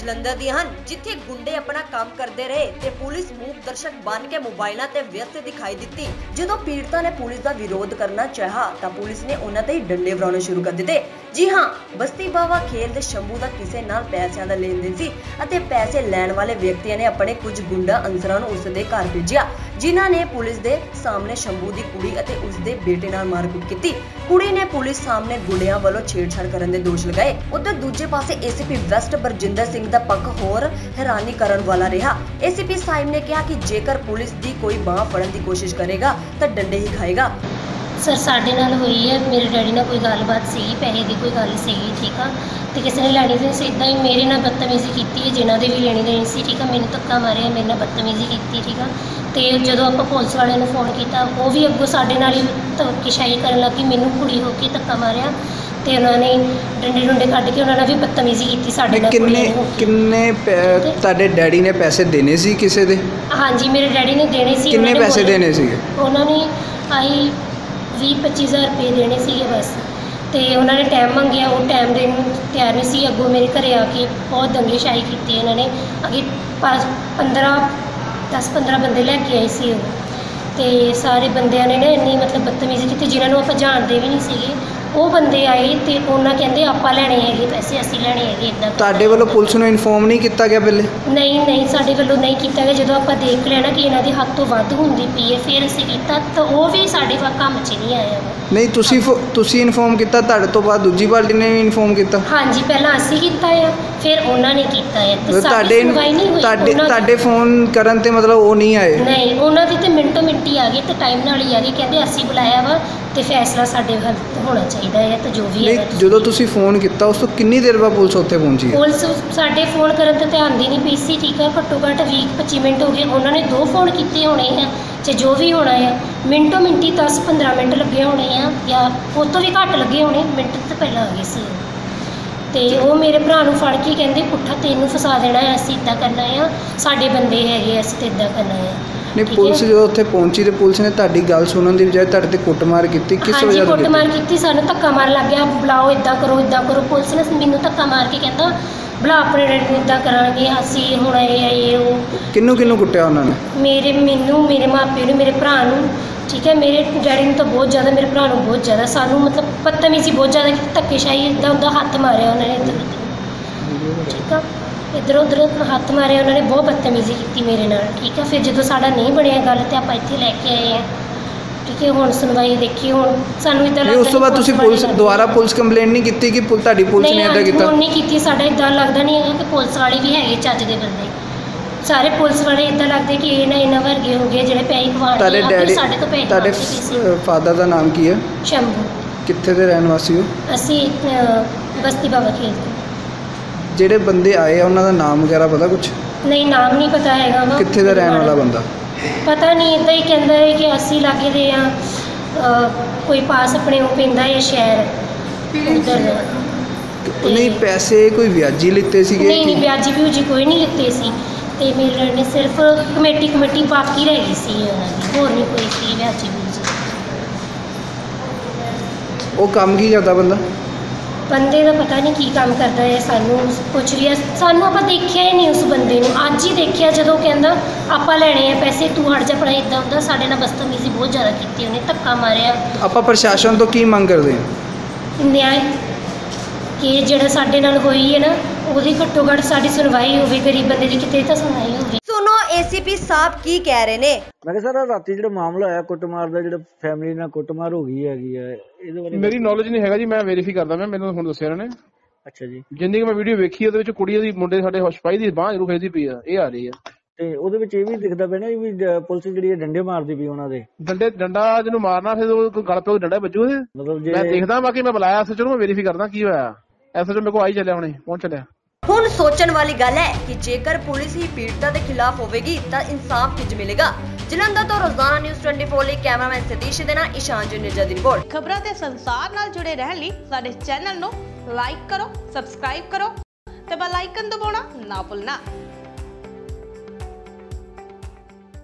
ਜਲੰਧਰ ਦੀਆਂ ਹਨ, ਜਿੱਥੇ ਗੁੰਡੇ ਆਪਣਾ ਕੰਮ ਕਰਦੇ ਰਹੇ ਤੇ ਪੁਲਿਸ ਮੂਕ ਦਰਸ਼ਕ ਬਣ ਕੇ ਮੋਬਾਈਲਾਂ ਤੇ ਵਿਅਸਤ ਦਿਖਾਈ ਦਿੱਤੀ। ਜਦੋਂ ਪੀੜਤਾ ਨੇ ਪੁਲਿਸ ਦਾ ਵਿਰੋਧ ਕਰਨਾ ਚਾਹਾ ਤਾਂ ਪੁਲਿਸ ਨੇ ਉਹਨਾਂ ਤੇ ਡੰਡੇ ਵਰਾਉਣੇ ਸ਼ੁਰੂ ਕਰ ਦਿੱਤੇ। ਜੀ ਹਾਂ, ਬਸਤੀ ਬਾਵਾ ਖੇਲ ਦੇ ਸ਼ੰਭੂ ਦਾ ਕਿਸੇ ਨਾਲ ਪੈਸਿਆਂ ਦਾ ਲੈਣ ਦੇਣ ਸੀ ਅਤੇ ਪੈਸੇ ਲੈਣ ਵਾਲੇ ਵਿਅਕਤੀਆਂ ਨੇ ਆਪਣੇ ਕੁਝ ਗੁੰਡਾ ਅਨਸਰਾਂ ਨੂੰ ਉਸ ਦੇ ਘਰ ਭੇਜਿਆ, ਜਿਨ੍ਹਾਂ ਨੇ ਪੁਲਿਸ ਦੇ ਸਾਹਮਣੇ ਸ਼ੰਭੂ ਦੀ ਕੁੜੀ ਅਤੇ ਉਸ ਦੇ ਬੇਟੇ ਨਾਲ ਮਾਰਕੁੱਟ ਕੀਤੀ। ਕੁੜੀ ਨੇ ਪੁਲਿਸ ਸਾਹਮਣੇ ਗੁੰਡਿਆਂ ਵੱਲੋਂ ਛੇੜਛਾੜ ਕਰਨ ਦੇ ਦੋਸ਼ ਲਗਾਏ। ਉਧਰ ਦੂਜੇ ਪਾਸੇ ਏਸੀਪੀ ਵੈਸਟ ਬਰਜਿੰਦਰ ਸਿੰਘ ਦਾ ਪੱਖ ਹੋਰ ਹੈਰਾਨੀ ਕਰਨ ਵਾਲਾ ਰਿਹਾ। ਏਸੀਪੀ ਸਾਹਿਬ ਨੇ ਕਿਹਾ ਕਿ ਜੇਕਰ ਪੁਲਿਸ ਦੀ ਕੋਈ ਬਾਹ ਫੜਨ ਦੀ ਕੋਸ਼ਿਸ਼ ਕਰੇਗਾ, ਤਾਂ ਡੰਡੇ ਹੀ ਖਾਏਗਾ। ਸਰ, ਸਾਡੇ ਨਾਲ ਹੋਈ ਹੈ। ਮੇਰੇ ਡੈਡੀ ਨਾਲ ਕੋਈ ਗੱਲਬਾਤ ਸੀਗੀ ਪੈਸੇ ਦੀ ਕੋਈ ਗੱਲ ਸੀਗੀ ਠੀਕ ਆ? ਤੇ ਕਿਸੇ ਨੇ ਲੈਣੀ ਨਹੀਂ ਸੀ ਇਦਾਂ ਹੀ ਮੇਰੇ ਨਾਲ ਬਦਤਮੀਜ਼ੀ ਕੀਤੀ ਹੈ, ਜਿਨ੍ਹਾਂ ਦੇ ਵੀ ਲੈਣੀ ਦੇਣੀ ਸੀ, ਠੀਕ ਆ? ਮੈਨੂੰ ਧੱਕਾ ਮਾਰਿਆ, ਮੇਰੇ ਨਾਲ ਬਦਤਮੀਜ਼ੀ ਕੀਤੀ, ਠੀਕ ਆ? ਤੇ ਜਦੋਂ ਆਪਾਂ ਪੁਲਿਸ ਵਾਲਿਆਂ ਨੂੰ ਫੋਨ ਕੀਤਾ, ਉਹ ਵੀ ਅੱਗੋਂ ਸਾਡੇ ਨਾਲ ਹੀ ਧੱਕੇਸ਼ਾਹੀ ਕਰਨ ਲੱਗੀ ਮੈਨੂੰ ਕੁੜੀ ਹੋ ਕੇ ਧੱਕਾ ਮਾਰਿਆ। ਤੇ ਉਹਨਾਂ ਨੇ ਡੰਡੇ ਡੁੰਡੇ ਕੱਢ ਕੇ ਉਹਨਾਂ ਨਾਲ ਵੀ ਬਦਤਮੀਜ਼ੀ ਕੀਤੀ ਸਾਡੇ ਨਾਲ ਕਿੰਨੇ ਕੁੜੀਆਂ ਨੇ ਹੋ ਕੇ। ਕਿੰਨੇ ਪੈ- ਤੁਹਾਡੇ ਡੈਡੀ ਨੇ ਪੈਸੇ ਦੇਣੇ ਸੀ ਕਿਸੇ ਦੇ? ਹਾਂਜੀ ਮੇਰੇ ਡੈਡੀ ਨੇ ਦੇਣੇ ਸੀ ਕਿੰਨੇ ਉਹਨਾਂ ਨੇ ਪੈਸੇ ਬੋਲੇ- ਦੇਣੇ ਸੀਗੇ? ਉਹਨਾਂ ਨੇ ਆਈ 20 25000 ਰੁਪਏ ਦੇਣੇ ਸੀਗੇ ਬਸ। ਤੇ ਉਹਨਾਂ ਨੇ ਟਾਈਮ ਮੰਗਿਆ ਉਹ ਟਾਈਮ ਦੇਣ ਨੂੰ ਤਿਆਰ ਨਹੀਂ ਸੀ। ਅੱਗੋਂ ਮੇਰੇ ਘਰੇ ਆ ਕੇ ਬਹੁਤ ਦੰਗੇਸ਼ਾਹੀ ਕੀਤੀ ਇਹਨਾਂ ਨੇ। ਅੱਗੇ 15 10 15 ਬੰਦੇ ਲੈ ਕੇ ਆਏ ਸੀ ਉਹ। ਤੇ ਸਾਰੇ ਬੰਦਿਆਂ ਨੇ ਨਾ ਇੰਨੀ ਮਤਲਬ ਬਦਤਮੀਜ਼ੀ ਕੀਤੀ ਜਿਨ੍ਹਾਂ ਨੂੰ ਆਪਾਂ ਜਾਣਦੇ ਵੀ ਨਹੀਂ ਸੀਗੇ। ਉਹ ਬੰਦੇ ਆਏ ਤੇ ਉਹਨਾਂ ਕਹਿੰਦੇ ਆਪਾਂ ਲੈਣੇ ਹੈਗੇ ਪੈਸੇ ਅਸੀਂ ਲੈਣੇ ਹੈਗੇ ਇਦਾਂ ਤੁਹਾਡੇ ਵੱਲੋਂ ਪੁਲਿਸ ਨੂੰ ਇਨਫੋਰਮ ਨਹੀਂ ਕੀਤਾ ਗਿਆ ਪਹਿਲੇ? ਨਹੀਂ ਨਹੀਂ ਸਾਡੇ ਵੱਲੋਂ ਨਹੀਂ ਕੀਤਾ ਗਿਆ। ਜਦੋਂ ਆਪਾਂ ਦੇਖ ਲਿਆ ਨਾ ਕਿ ਇਹਨਾਂ ਦੀ ਹੱਦ ਤੋਂ ਵੱਧ ਹੁੰਦੀ ਪਈ ਹੈ ਫਿਰ ਅਸੀਂ ਕੀਤਾ ਤਾਂ ਉਹ ਵੀ ਸਾਡੇ ਵਾ ਕੰਮ 'ਚ ਨਹੀਂ ਆਇਆ। ਨਹੀਂ ਤੁਸੀਂ ਫੋ- ਤੁਸੀਂ ਇਨਫੋਰਮ ਕੀਤਾ ਤੁਹਾਡੇ ਤੋਂ ਬਾਅਦ ਦੂਜੀ ਪਾਰਟੀ ਨੇ ਵੀ ਇਨਫੋਰਮ ਕੀਤਾ? ਹਾਂਜੀ ਪਹਿਲਾਂ ਅਸੀਂ ਕੀਤਾ ਆ ਫਿਰ ਉਹਨਾਂ ਨੇ ਕੀਤਾ ਹੈ ਤੇ ਸਾਡੀ ਤੁਹਾਡੇ ਸੁਣਵਾਈ ਨਹੀਂ ਹੋਈ ਤੁਹਾਡੇ ਉਹਨਾਂ ਦੀ- ਤੁਹਾਡੇ ਫੋਨ ਕਰਨ ਤੇ ਮਤਲਬ ਉਹ ਨਹੀਂ ਆਏ? ਨਹੀਂ ਉਹਨਾਂ ਦੀ ਤੇ ਮਿੰਟੋ ਮਿੰਟੀ ਆ ਗਈ ਤੇ ਟਾਈਮ ਨਾਲ ਹੀ ਆ ਗਈ। ਕਹਿੰਦੇ ਅਸੀਂ ਬੁਲਾਇਆ ਵਾ ਤੇ ਫੈਸਲਾ ਸਾਡੇ ਹੱਥ ਹੋਣਾ ਚਾਹੀਦਾ ਹੈ ਤੇ ਜੋ ਵੀ ਨਹੀਂ ਹੈ ਜਦੋਂ ਤੁਸੀਂ ਫੋਨ ਕੀਤਾ ਉਸ ਤੋਂ ਕਿੰਨੀ ਦੇਰ ਬਾਅਦ ਪੁਲਿਸ ਉੱਥੇ ਪਹੁੰਚੀ ਹੈ? ਪੁਲਿਸ ਸਾਡੇ ਫੋਨ ਕਰਨ ਤੇ ਧਿਆਨ ਦੀ ਨਹੀਂ ਪਈ ਸੀ ਠੀਕ ਆ ਘੱਟੋ ਘੱਟ 20 25 ਮਿੰਟ ਹੋ ਗਏ। ਉਹਨਾਂ ਨੇ ਦੋ ਫੋਨ ਕੀਤੇ ਹੋਣੇ ਆ ਤੇ ਜੋ ਵੀ ਹੋਣਾ ਆ ਮਿੰਟੋ ਮਿੰਟੀ 10 15 ਮਿੰਟ ਲੱਗੇ ਹੋਣੇ ਆ ਜਾਂ ਉਹ ਤੋਂ ਵੀ ਘੱਟ ਲੱਗੇ ਹੋਣੇ ਮਿੰਟ ਤੋਂ ਪਹਿਲਾਂ ਆ ਗਏ ਸੀ। ਤੇ ਉਹ ਮੇਰੇ ਭਰਾ ਨੂੰ ਫੜ ਕੇ ਕਹਿੰਦੇ ਪੁੱਠਾ ਤੈਨੂੰ ਫਸਾ ਦੇਣਾ ਹੈ ਅਸੀਂ ਇਦਾਂ ਕਰਨਾ ਆ ਸਾਡੇ ਬੰਦੇ ਹੈਗੇ ਆ, ਅਸੀਂ ਤੇ ਇਦਾਂ ਕਰਨਾ ਆ। ਨਹੀਂ ਠੀਕ ਪੁਲਿਸ? ਜਦੋਂ ਉੱਥੇ ਪਹੁੰਚੀ ਤੇ ਪੁਲਿਸ ਨੇ ਤੁਹਾਡੀ ਗੱਲ ਸੁਣਨ ਦੀ ਬਜਾਏ ਤੁਹਾਡੇ ਤੇ ਕੁੱਟਮਾਰ ਕੀਤੀ ਕਿਸ ਹਾਂਜੀ ਵਜ੍ਹਾ ਤੋਂ ਕੁੱਟਮਾਰ ਕੀਤੀ ਕੀਤੀ ਸਾਨੂੰ ਧੱਕਾ ਮਾਰ ਲੱਗ ਗਿਆ ਬੁਲਾਓ ਇਦਾਂ ਕਰੋ ਇਦਾਂ ਕਰੋ। ਪੁਲਿਸ ਨੇ ਮੈਨੂੰ ਧੱਕਾ ਮਾਰ ਕੇ ਕਹਿੰਦਾ ਬੁਲਾ ਆਪਣੇ ਡੈਡੀ ਨੂੰ ਇਦਾਂ ਕਰਾਂਗੇ ਅਸੀਂ ਹੁਣ ਇਹ ਇਹ ਕਿੰਨੂੰ ਕਿੰਨੂੰ ਕੁੱਟਿਆ ਉਹਨਾਂ ਨੇ? ਮੇਰੇ ਮੈਨੂੰ ਮੇਰੇ ਮਾਪੇ ਨੂੰ ਮੇਰੇ ਭਰਾ ਨੂੰ ਠੀਕ ਹੈ ਮੇਰੇ ਡੈਡੀ ਨੂੰ ਤਾਂ ਬਹੁਤ ਜ਼ਿਆਦਾ ਮੇਰੇ ਭਰਾ ਨੂੰ ਬਹੁਤ ਜ਼ਿਆਦਾ ਸਾਨੂੰ ਮਤਲਬ ਬਦਤਮੀਜ਼ੀ ਬਹੁਤ ਜ਼ਿਆਦਾ ਕੀਤੀ ਧੱਕੇਸ਼ਾਹੀ ਇਦਾਂ ਉਹਦਾ ਹੱਥ ਮਾਰਿਆ ਉਹਨਾਂ ਨੇ ਇੱਧਰ ਉੱਧਰ। ਠੀਕ ਆ? ਇੱਧਰ ਉੱਧਰ ਹੱਥ ਮਾਰਿਆ ਉਹਨਾਂ ਨੇ ਬਹੁਤ ਬਦਤਮੀਜ਼ੀ ਕੀਤੀ ਮੇਰੇ ਨਾਲ ਠੀਕ ਆ? ਫਿਰ ਜਦੋਂ ਸਾਡਾ ਨਹੀਂ ਬਣਿਆ ਗੱਲ ਤੇ ਆਪਾਂ ਇੱਥੇ ਲੈ ਕੇ ਆਏ ਆ। ਠੀਕ ਹੈ ਹੁਣ ਸੁਣਵਾਈ ਦੇਖੀ ਹੁਣ ਸਾਨੂੰ ਇਦਾਂ ਨਹੀਂ ਉਸ ਤੋਂ ਬਾਅਦ ਤੁਸੀਂ ਪੁਲਿਸ ਦੁਆਰਾ ਪੁਲਿਸ ਕੰਪਲੇਂਟ ਨਹੀਂ ਕੀਤੀ ਕਿ ਤੁਹਾਡੀ ਪੁਲਿਸ ਨੇ ਇਦਾਂ ਕੀਤਾ? ਨਹੀਂ ਕੀਤੀ ਸਾਡਾ ਇਦਾਂ ਲੱਗਦਾ ਨਹੀਂ ਹੈਗਾ ਕਿ ਪੁਲਿਸ ਵਾਲੇ ਵੀ ਹੈਗੇ ਚੱਜ ਦੇ ਬੰਦੇ। ਸਾਰੇ ਪੁਲਿਸ ਵਾਲੇ ਇਦਾਂ ਲੱਗਦੇ ਕਿ ਇਹ ਨਾ ਇਹਨਾਂ ਵਰਗੇ ਹੋ ਗਏ ਜਿਹੜੇ ਪੈਸੇ ਤੁਹਾਡੇ ਡੈਡੀ ਸਾਡੇ ਤੋਂ ਪੈਸੇ ਤੁਹਾਡੇ ਖਵਾਉਂਦੇ ਸੀ। ਫਾਦਰ ਦਾ ਨਾਮ ਕੀ ਹੈ? ਸ਼ੰਭੂ। ਕਿੱਥੇ ਦੇ ਰਹਿਣ ਵਾਸੀ ਹੋ? ਅਸੀਂ ਅਹ, ਬਸਤੀ ਬਾਬਾ ਖੇਡਦੇ ਜਿਹੜੇ ਬੰਦੇ ਆਏ ਆ ਉਹਨਾਂ ਦਾ ਨਾਮ ਵਗੈਰਾ ਪਤਾ ਕੁਝ ਨਹੀਂ ਨਾਮ ਨਹੀਂ ਪਤਾ ਹੈਗਾ ਵਾ। ਕਿੱਥੇ ਦਾ ਰਹਿਣ ਵਾਲਾ ਬੰਦਾ? ਪਤਾ ਨਹੀਂ ਇਦਾਂ ਹੀ ਕਹਿੰਦਾ ਹੈ ਕਿ ਅਸੀਂ ਲਾਗੇ ਦੇ ਆ ਕੋਈ ਪਾਸ ਆਪਣੇ ਉਹ ਪੈਂਦਾ ਹੈ ਸ਼ਹਿਰ। ਉੱਧਰ। ਨਹੀਂ ਪੈਸੇ ਕੋਈ ਵਿਆਜੀ ਲਿੱਤੇ ਸੀਗੇ ਨਹੀਂ ਨਹੀਂ ਕਿ- ਵਿਆਜੀ ਵੀ ਕੋਈ ਨਹੀਂ ਲਿੱਤੇ ਸੀ। ਤੇ ਮੇਰੇ ਨੇ ਸਿਰਫ ਕਮੇਟੀ ਕਮੇਟੀ ਬਾਕੀ ਰਹਿ ਗਈ ਸੀ ਉਹਨਾਂ ਦੀ ਹੋਰ ਨਹੀਂ ਕੋਈ ਸੀ ਵਿਆਜੀ ਵੀ ਉਹ ਕੰਮ ਕੀ ਕਰਦਾ ਬੰਦਾ? ਬੰਦੇ ਦਾ ਪਤਾ ਨਹੀਂ ਕੀ ਕੰਮ ਕਰਦਾ ਹੈ ਸਾਨੂੰ ਕੁਝ ਵੀ ਸਾਨੂੰ ਆਪਾਂ ਦੇਖਿਆ ਹੀ ਨਹੀਂ ਉਸ ਬੰਦੇ ਨੂੰ। ਅੱਜ ਹੀ ਦੇਖਿਆ ਜਦੋਂ ਕਹਿੰਦਾ ਆਪਾਂ ਲੈਣੇ ਆ ਪੈਸੇ ਤੂੰ ਹਟ ਜਾ ਪੜਾ ਇਦਾਂ ਹੁੰਦਾ ਸਾਡੇ ਨਾਲ ਬਦਤਮੀਜ਼ੀ ਬਹੁਤ ਜ਼ਿਆਦਾ ਕੀਤੀ ਉਹਨੇ ਧੱਕਾ ਮਾਰਿਆ। ਆਪਾਂ ਪ੍ਰਸ਼ਾਸਨ ਤੋਂ ਕੀ ਮੰਗ ਕਰਦੇ ਹਾਂ? ਨਿਆਂ ਕਿ ਜਿਹੜਾ ਸਾਡੇ ਨਾਲ ਹੋਈ ਹੈ ਨਾ ਉਹਦੀ ਘੱਟੋ ਘੱਟ ਸਾਡੀ ਸੁਣਵਾਈ ਹੋਵੇ ਗਰੀਬ ਬੰਦੇ ਦੀ ਕਿਤੇ ਤਾਂ ਸੁਣਵਾਈ ਹੋਵੇ। ਸੁਣੋ ਏਸੀਪੀ ਸਾਹਿਬ ਕੀ ਕਹਿ ਰਹੇ ਨੇ? ਮੈਂ ਕਿਹਾ ਸਰ ਰਾਤੀ ਜਿਹੜਾ ਮਾਮਲਾ ਹੋਇਆ ਕੁੱਟਮਾਰ ਦਾ ਜਿਹੜਾ ਫੈਮਿਲੀ ਨਾਲ ਕੁੱਟਮਾਰ ਹੋ ਗਈ ਹੈਗੀ ਹੈ ਇਹਦੇ ਬਾਰੇ ਮੇਰੀ ਨੌਲੇਜ ਨਹੀਂ ਹੈਗਾ ਜੀ ਮੈਂ ਵੈਰੀਫਾਈ ਕਰਦਾ ਮੈਂ ਮੈਨੂੰ ਹੁਣ ਦੱਸਿਆ ਇਹਨਾਂ ਨੇ। ਅੱਛਾ ਜੀ। ਜਿੰਨੀ ਕੁ ਮੈਂ ਵੀਡੀਓ ਵੇਖੀ ਉਹਦੇ ਵਿੱਚ ਕੁੜੀ ਦੀ ਮੁੰਡੇ ਸਾਡੇ ਹਸਪਤਾਲ ਦੀ ਬਾਂਹ ਜ਼ਰੂਰ ਖਿੱਚਦੀ ਪਈ ਆ ਇਹ ਆ ਰਹੀ ਆ। ਤੇ ਉਹਦੇ ਵਿੱਚ ਇਹ ਵੀ ਦਿਖਦਾ ਪਿਆ ਨਾ ਵੀ ਜ- ਪੁਲਿਸ ਜਿਹੜੀ ਹੈ ਡੰਡੇ ਮਾਰਦੀ ਪਈ ਉਹਨਾਂ ਦੇ। ਡੰਡੇ ਡੰਡਾ ਜਿਹਨੂੰ ਮਾਰਨਾ ਫਿਰ ਉਹ ਕੋਈ ਗਲ ਪੇ ਡੰਡਾ ਵੱਜੂ ਉਹਦੇ? ਮਤਲਬ ਮੈਂ ਦੇਖਦਾ ਬਾਕੀ ਮੈਂ ਬੁਲਾਇਆ ਐਸਐਚਓ ਨੂੰ ਮੈਂ ਵੈਰੀਫਾਈ ਕਰਦਾ ਕੀ ਹੋਇਆ। ਐਸਐਚਓ ਮੇਰੇ ਕੋਲ ਆਈ ਚੱਲਿਆ ਹੁਣੇ ਪਹੁੰਚ ਚੱਲਿਆ। ਹੁਣ ਸੋਚਣ ਵਾਲੀ ਗੱਲ ਹੈ ਕਿ ਜੇਕਰ ਪੁਲਿਸ ਹੀ ਪੀੜਤਾ ਦੇ ਖਿਲਾਫ ਹੋਵੇਗੀ ਤਾਂ ਇਨਸਾਫ ਕਿਜ ਮਿਲੇਗਾ? ਜਲੰਧਰ ਤੋਂ ਰੋਜ਼ਾਨਾ ਨਿਊਜ਼ 24 ਲਈ ਕੈਮਰਾਮੈਨ ਸਤੀਸ਼ ਦੇ ਨਾਲ ਇਸ਼ਾਨ ਜੀ ਦੀ ਰਿਪੋਰਟ। ਖਬਰਾਂ ਤੇ ਸੰਸਾਰ ਨਾਲ ਜੁੜੇ ਰਹਿਣ ਲਈ ਸਾਡੇ ਚੈਨਲ ਨੂੰ ਲਾਈਕ ਕਰੋ, ਸਬਸਕ੍ਰਾਈਬ ਕਰੋ ਤੇ ਬੈਲ ਆਈਕਨ ਦਬਾਉਣਾ ਨਾ ਭੁੱਲਣਾ।